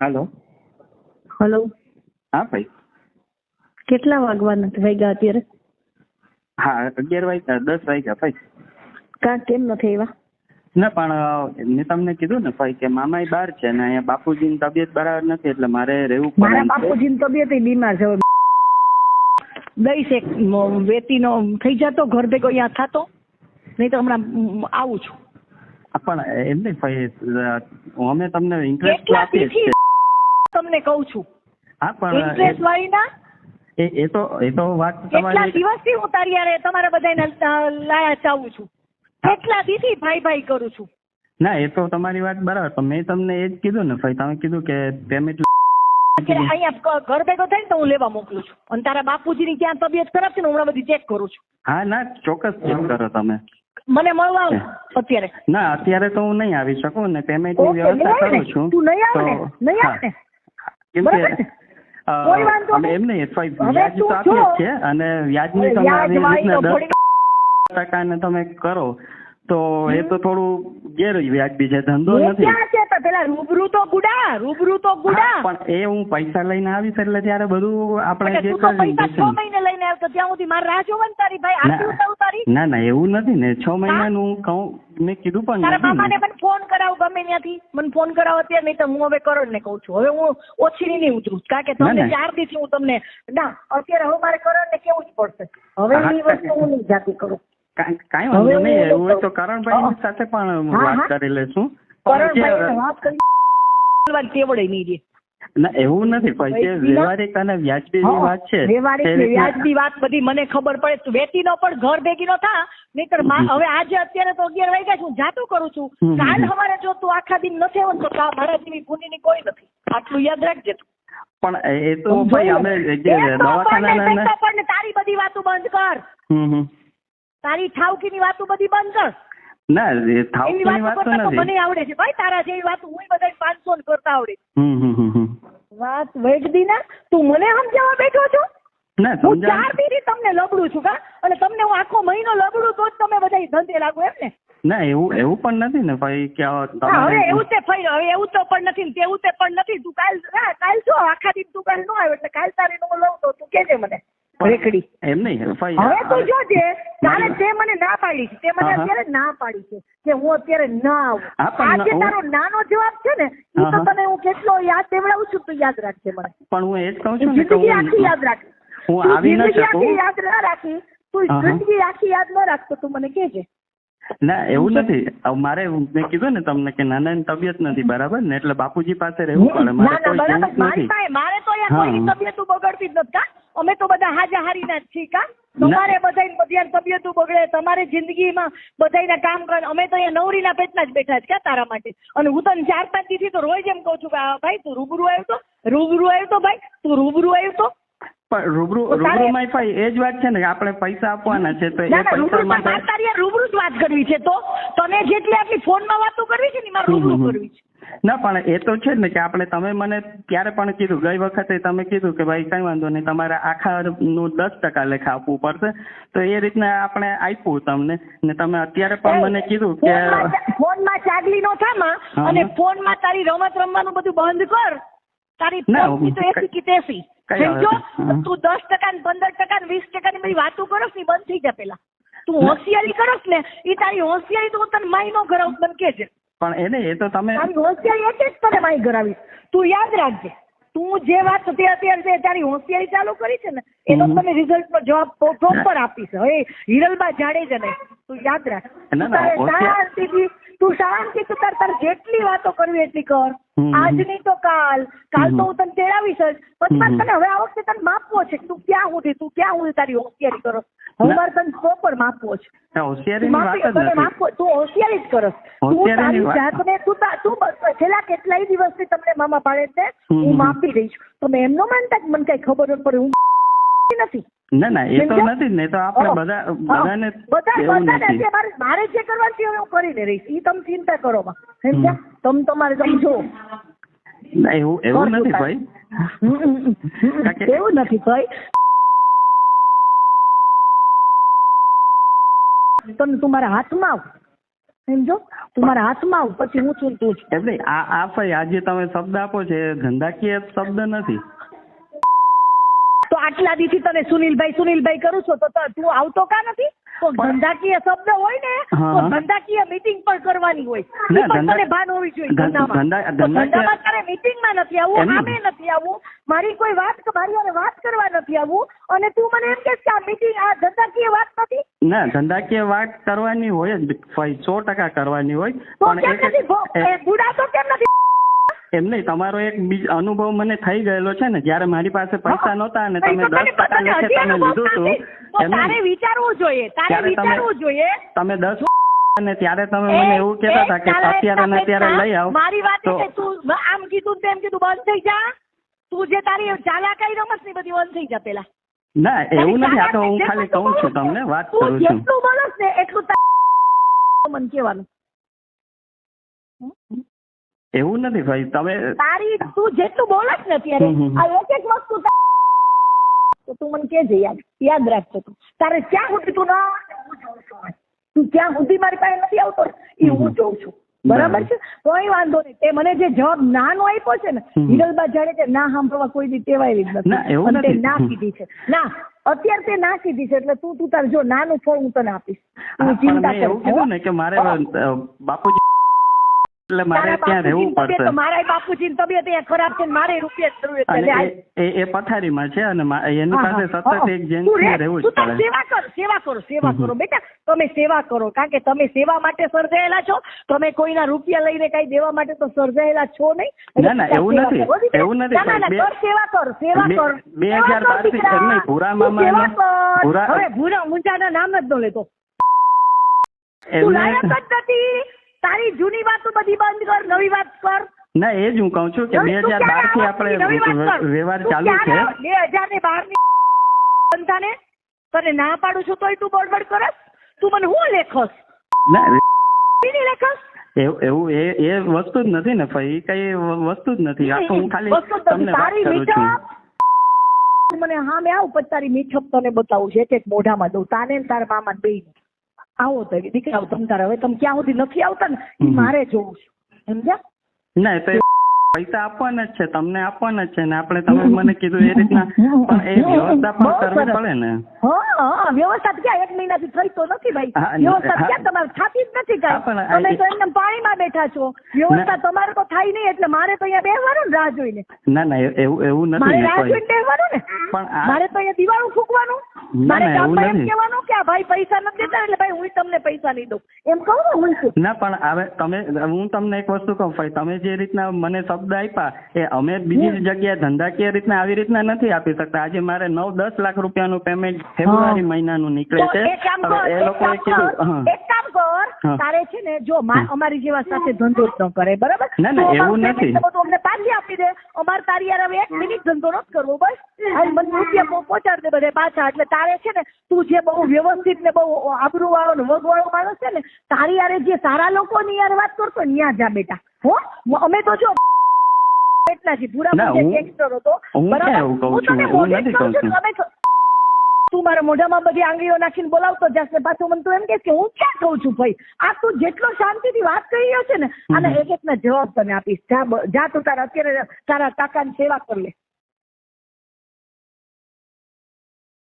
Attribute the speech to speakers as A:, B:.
A: હાલો.
B: Hello.
A: હા ભાઈ.
B: કેટલા વાગવાના વાગ્યા અત્યારે?
A: હા અગિયાર વાગ્યા દસ વાગ્યા ભાઈ.
B: કા કેમ નથી આવ્યા?
A: ના પણ મેં તમને કીધું ને ભાઈ કે મામાય બહાર છે ને અહીંયા બાપુજીની તબિયત બરાબર નથી એટલે મારે રહેવું પડે.
B: બાપુજીની તબિયત બીમાર છે. દઈશ એક વેતીનો થઈ જતો ઘર ભેગો અહીંયા થતો. નહીં તો હમણાં આવું છું.
A: પણ એમ નહીં ભાઈ અમે તમને ઇન્ટરેસ્ટ આપીએ છીએ.
B: તમને કહું છું?
A: હા પણ
B: ઇન્ટરેસ્ટ
A: એ-
B: વાળી ના
A: એ એ તો એ તો વાત
B: કેટલા દિવસથી હું તારી યારે તમારા બધાને લાયા ચાવું છું? કેટલા દીથી ભાઈ ભાઈ કરું છું?
A: ના એ તો તમારી વાત બરાબર પણ મેં તમને એ જ કીધું ને ભાઈ તમે કીધું કે પેમેન્ટ
B: અહીંયા ઘર ભેગો થાય ને તો હું લેવા મોકલું છું. અને તારા બાપુજીની ક્યાં તબિયત ખરાબ છે ને હમણાં બધી ચેક કરું છું.
A: હા ના ચોક્કસ ચેક કરો તમે.
B: મને મળવા અત્યારે.
A: ના અત્યારે તો હું નહીં આવી શકું ને પેમેન્ટની વ્યવસ્થા કરું છું.
B: તું નહીં આવે ને? નહીં
A: હા.
B: ને? બરાબર કોઈ વાંધો
A: એમ નહીં. વ્યાજ તો આપીએ છે અને વ્યાજની તમે
B: વ્યાજ
A: આવી રીતના દસ ટકા ને તમે કરો તો એ તો થોડું ગેર વ્યાજબી છે ધંધો નથી.
B: પેલા રૂબરૂ તો ગુડા રૂબરૂ તો ગુડા.
A: પણ એ હું પૈસા લઈને આવીશ એટલે ત્યારે બધું આપણે જે કરી દઈશું.
B: મહિને લઈને આવતો ત્યાં સુધી મારે રાહ જોવાની તારી ભાઈ. આટલી
A: ના. ના એવું નથી ને છ મહિનાનું કહું મેં કીધું પણ
B: તારા મામાને. મને ફોન કરાવ ગમે ત્યાંથી. મને ફોન કરાવ અત્યારે નહીં તો હું હવે કરણ ને કહું છું. હવે હું ઓછી નહીં ઉતરું. કારણ કે તમને ચાર દિવસથી હું તમને ના અત્યારે હવે મારે કરણ ને કેવું જ પડશે. હવે એ વસ્તુ હું નહીં જાતી કરું.
A: કાંઈ વાંધો નહીં એવું હોય તો. કરણભાઈ સાથે પણ વાત કરી લેશું. કરણ ભાઈ
B: કરણભાઈ વાત કરી કેવડે નહીં રે.
A: ના એવું નથી ભાઈ જે
B: પૈસી ના-
A: વ્યવહારિક અને વ્યાજબીની વાત છે
B: વ્યવહારિક વ્યાજબી વાત બધી મને ખબર પડે તું વેતીનો પણ ઘર ભેગીનો થા નહીતર હવે આજે અત્યારે તો અગિયાર વાગ્યા છે હું જાતું કરું છું. કાલ. અમારે જો તું આખા દિન નથી આવતો તો મારા જેવી ભૂનીની કોઈ નથી. આટલું યાદ રાખજે તું.
A: પણ એ તો ભાઈ અમે દવાખાના
B: ને, પણ તારી બધી વાતો બંધ કર. તારી ઠાવકી ની વાતો બધી બંધ કર.
A: ના
B: એવી
A: થાવકીની
B: વાતો
A: નથી.
B: મને આવડે છે. ભાઈ તારા જેવી વાતો હું બધા પાંચસો કરતા આવડે
A: હમ હમ હમ.
B: વાત વેગદી ના? તું મને સમજાવવા બેઠો છો? હું ચાર દીથી તમને લબડું છું કા અને તમને હું આખો મહિનો લબડું તો જ તમે બધા ધંધે લાગો એમ ને?
A: ના એવું એવું પણ નથી ને ભાઈ કે
B: હવે એવું તે ફઈ હવે એવું તો પણ નથી ને તેવું તે પણ નથી. તું કાલ કાલ જો આખા દિન તું કાલ નો આવ્યો એટલે કાલ તારી નો લઉં તો તું કેજે મને રેકડી.
A: એમ નહીં ભાઈ
B: હવે તું જોજે તારે તે મને ના પાડી છે તે મને. અત્યારે ના પાડી છે કે હું અત્યારે ના આવું. આ જે તારો નાનો જવાબ છે ને તો
A: હા.
B: તને હું કેટલો યાદ દેવડાવું છું તું યાદ રાખજે મને.
A: પણ હું એ જ કહું છું ને કે
B: જિંદગી આખી યાદ રાખ
A: હું
B: તું
A: આવી ન શકું.
B: યાદ ના રાખી તું
A: હા, હા.
B: જિંદગી આખી યાદ ન રાખતો તું મને કહેજે.
A: ના એવું નથી. મારે મેં કીધું ને તમને કે નાનાની તબિયત નથી બરાબર ને? એટલે બાપુજી પાસે રહેવું પડે. મારે
B: ના
A: કોઈ નથી.
B: મારે તો
A: યાર
B: કોઈ તબિયત બગડતી જ નથી અમે તો બધા હાજા હારીના જ છીએ કા? તમારે બધાય બધી તબિયત બગડે તમારે જિંદગીમાં બધાયના કામ કરે અમે તો અહીંયા નવરીના પેટના જ બેઠા છે કા તારા માટે? અને હું તને ચાર પાંચ દીથી તો રોજ એમ કહું છું કે આ ભાઈ તું રૂબરૂ આવ્યો તો રૂબરૂ આવ્યો તો ભાઈ તું રૂબરૂ આવ્યો તો.
A: પણ રૂબરૂ રૂબરૂ માં એ જ વાત છે ને આપણે પૈસા આપવાના છે તો એ પૈસા
B: રૂબરૂ જ વાત કરવી છે તો તને જેટલી આટલી ફોનમાં વાતો કરવી છે ને મારે રૂબરૂ. કરવી છે.
A: ના પણ એ તો છે ને કે આપણે તમે મને ત્યારે પણ કીધું ગઈ વખતે તમે કીધું કે ભાઈ કઈ વાંધો નહીં તમારે આખા નું દસ ટકા લેખા આપવું પડશે. તો એ રીતના આપણે આપ્યું તમને. ને તમે અત્યારે પણ મને કીધું કે
B: ફોનમાં માં ચાગલી નો થામાં અને. ફોનમાં તારી રમત રમવાનું બધું બંધ કર. તારી તો એસી કે તેસી. સમજો? તું દસ ટકા ને પંદર ટકા ને વીસ ટકા ની બધી વાતો કરો ને બંધ થઈ જાય પેલા. તું. હોશિયારી કરસ ને એ તારી હોશિયારી તો તને માઈ નો કરાવું કે કેજે.
A: પણ એને એ તો તમે
B: તારી હોશિયારી એટલે જ તને માઈ કરાવીશ તું યાદ રાખજે તું જે વાત તે અત્યારે તારી હોશિયારી ચાલુ કરી છે ને એનો. તને રિઝલ્ટ નો જવાબ પ્રોપર આપીશ. હવે હિરલબા જાડેજા ને તું યાદ રાખ. તું શાંતિથી તું શાંતિ તું તાર તાર જેટલી વાતો કરવી એટલી કર. આજ નહીં તો કાલ. કાલ તો હું તને તેડાવીશ જ.
A: પણ
B: તને હવે આ વખતે તને માપવો છે તું ક્યાં સુધી તું ક્યાં સુધી તારી હોશિયારી કરો. હવે. મારે તને પ્રોપર માપવો છે. હોશિયારી તું હોશિયારી જ કરસ. જાતને તું તું બસ છેલ્લા કેટલાય દિવસથી તમને મામા પાડે છે હું માપી દઈશ. તમે એમનો માનતા કે મને કઈ ખબર જ પડે હું નથી.
A: ના ના એ તો નથી ને તો આપણે બધા. બધાને
B: બધા જે મારે જે કરવાનું છે હવે હું કરીને રહીશ. એ તમે ચિંતા કરો માં. સમજ્યા તમે તમારે સમજો
A: ના એવું એવું નથી ભાઈ.
B: એવું નથી ભાઈ. તમે તું મારા હાથમાં આવ. સમજો? તું મારા હાથમાં આવ પછી હું છું તું છું
A: એટલે આ આ ભાઈ આજે તમે શબ્દ આપો છે એ ધંધાકીય શબ્દ નથી.
B: તો આટલા દીથી તને સુનિલભાઈ સુનિલભાઈ કરું છો તો તો તું આવતો કા નથી? તો ધંધાકીય શબ્દ હોય ને તો ધંધાકીય મીટિંગ પણ કરવાની હોય. પણ
A: ધંધા-
B: ભાન હોવી જોઈએ ધંધામાં. ધંધામાં તારે મીટિંગમાં નથી આવવું આમે નથી આવવું. મારી કોઈ વાત મારી હારે વાત કરવા નથી આવવું. અને તું મને એમ કે આ મીટિંગ આ ધંધાકીય વાત નથી?
A: ના ધંધાકીય વાત કરવાની હોય જ. સો ટકા કરવાની હોય. પણ
B: એ બુડા તો કેમ નથી?
A: એમ નહીં તમારો એક અનુભવ મને થઈ ગયેલો છે ને જ્યારે મારી પાસે પૈસા નહોતા અને તમે દસ ટકા લેખે તમે લીધું હતું
B: તારે વિચારવું જોઈએ તારે વિચારવું જોઈએ.
A: તમે દસ અને ત્યારે તમે મને એવું કહેતા હતા કે અત્યારે ને અત્યારે લઈ આવ.
B: મારી વાત છે તું આમ કીધું તેમ કીધું બંધ થઈ જા. તું જે તારી ચાલાકાઈ રમતની બધી બંધ થઈ જા પેલા.
A: ના એવું નથી આ તો હું ખાલી કહું છું તમને વાત કરું છું.
B: જેટલું બોલસ ને એટલું મન મને કહેવાનું.
A: એવું નથી ભાઈ તમે
B: તારી તું જેટલું બોલસ ને અત્યારે. આ એક એક વસ્તુ તો તું મને કહેજે યાદ યાદ રાખજો તું. તારે ક્યાં સુધી તું ના હું જોઉં છું તું ક્યાં સુધી મારી પાસે નથી આવતો એ હું જોઉં છું. બરાબર છે? કોઈ વાંધો નહીં. તે મને જે જવાબ નાનો આપ્યો છે ને હિરલબા જાણે તે ના સાંભળવા કોઈ દી ટેવાયેલી જ
A: ના,
B: નથી. ના કીધી છે. ના અત્યારે તે ના કીધી છે એટલે તું તું તાર જો નાનું ફળ હું તને આપીશ.
A: હા,
B: ચિંતા કર
A: ને કે મારે બાપુજી એટલે મારે ત્યાં રહેવું પડશે?
B: મારા બાપુજીની તબિયત અહીંયા ખરાબ છે મારે રૂપિયા
A: એ- એ પથારીમાં છે અને એની પાસે સતત એક જેન્ટ્સને રહેવું જ પડે.
B: સેવા કરો સેવા કરો સેવા કરો. બેટા તમે સેવા કરો. કારણ કે તમે સેવા માટે સર્જાયેલા છો. તમે કોઈના રૂપિયા લઈને કઈ દેવા માટે તો સર્જાયેલા છો નહીં.
A: ના, ના, એવું નથી. એવું નથી,
B: સેવા કર સેવા કર.
A: બે હજાર બારથી. નહીં, ભૂરા
B: કર.
A: ભૂરા-
B: હવે ભૂરા ઊંચાના નામ જ ન લેતો. તું લાયક જ નથી. તારી જૂની વાતો બધી બંધ કર નવી વાત કર.
A: ના એ જ હું કહું છું કે બે હજાર
B: બારથી
A: આપણે. વ્યવહાર ચાલુ છે.
B: બે હજાર ને બારની બનતાને તને ના પાડું છું તોય તું બળબડ કરસ. તું મને હું લેખસ?
A: ના
B: લેખસ?
A: એવું એ એ વસ્તુ જ નથી ને ભાઈ. કઈ વસ્તુ જ નથી. આ તો હું ખાલી. તમને વાત
B: તારી
A: કરું છું.
B: મને હા મેં આવું પછી તારી મીઠપ તને બતાવું છે. એક મોઢામાં દઉં. તાને તારા મામા બે આવો તો દીકરા આવો તમ તારે હવે તમે ક્યાં સુધી નથી આવતા ને? ઈ મારે જોવું છે. સમજ્યા?
A: ના તો પૈસા આપવાના જ છે તમને આપવાના જ છે ને આપણે તમે મને કીધું એ રીતના પણ એ વ્યવસ્થા પણ કરવી પડે ને.
B: હા વ્યવસ્થા ક્યાં? એક મહિનાથી થઈ તો નથી ભાઈ. વ્યવસ્થા ક્યાં? તમારે થતી જ નથી કાંઈ. તમે તો એમને પાણીમાં બેઠા છો. વ્યવસ્થા તમારે તો થાય નહીં એટલે મારે તો અહીંયા બેસવાનું રાહ જોઈને.
A: ના ના એવું એવું નથી
B: મારે
A: રાહ
B: જોઈને બેસવાનું ને?
A: પણ
B: મારે તો અહીંયા દિવાળું ફૂંકવાનું. મારે ગામમાં એમ. કહેવાનું કે આ ભાઈ પૈસા નથી દેતા એટલે ભાઈ હું તમને પૈસા નહીં દઉં. એમ કહું ને હું
A: ના પણ હવે તમે હું તમને એક વસ્તુ કહું ભાઈ તમે જે રીતના મને શબ્દ આપ્યા એ અમે બીજી જગ્યાએ ધંધાકીય રીતના આવી રીતના નથી આપી શકતા. આજે મારે નવ દસ લાખ રૂપિયાનું પેમેન્ટ ફેબ્રુઆરી મહિનાનું નીકળે છે. હવે એ લોકોએ કીધું
B: એક કામ કર તારે છે ને જો અમારી જેવા સાથે ધંધો જ ન કરે બરાબર?
A: ના, ના, એવું નથી.
B: તો અમને પાછી આપી દે. અમારે તારી યાર હવે એક મિનિટ ધંધો ન કરવો બસ. અને મને રૂપિયા પહો- પહોંચાડી દે બધે પાછા. એટલે તારે છે ને તું જે બહુ વ્યવસ્થિત ને બહુ આબરૂ વાળો ને વગ વાળો માણસ છે ને તારી યારે જે સારા લોકો ની યાર વાત કરતો ને ત્યાં જા બેટા. હો? અમે તો જો એટલા જ.
A: ના,
B: જે હતો. બરાબર? હું
A: નથી
B: કહું છું, તો- મારા મોઢામાં બધી આંગળીઓ નાખીને બોલાવતો જાસ ને પાછું મને તું એમ કે હું ક્યાં કહું છું ભાઈ? આ તું જેટલો શાંતિથી વાત કરી રહ્યો છે ને આના એક એકના જવાબ તને આપીશ. જા જા તું તારા અત્યારે તારા કાકાની સેવા કરી લે.